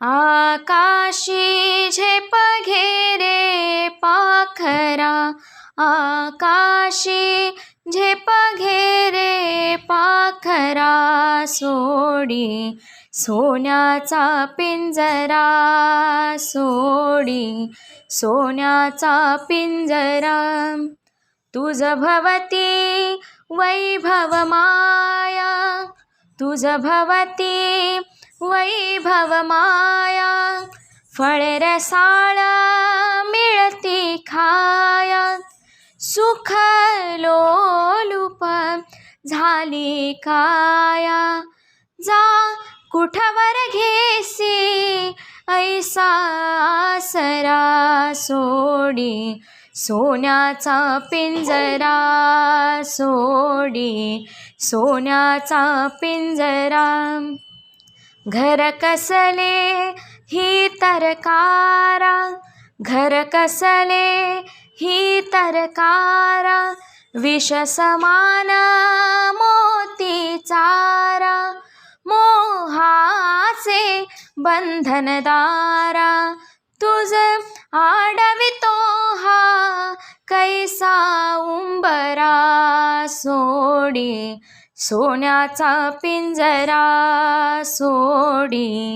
आकाशी झेप घेरे पाखरा आकाशी झेप घेरे पाखरा सोडी सोन्याचा पिंजरा सोडी सोन्याचा पिंजरा. तुझ भवती वैभव माया तुझ भवती वैभव माया फळे रसाळ मिळती खाया. सुख लोलुप झाली काया. जा कुठवर घेसी ऐसा आसरा सोडी. सोन्याचा पिंजरा सोडी सोन्याचा पिंजरा. घर कसले ही तरकारा घर कसले ही तरकारा विष समान मोती चारा. मोहाचे बंधनदारा. तुझ आड उंबरा सोडी सोन्याचा पिंजरा सोडी.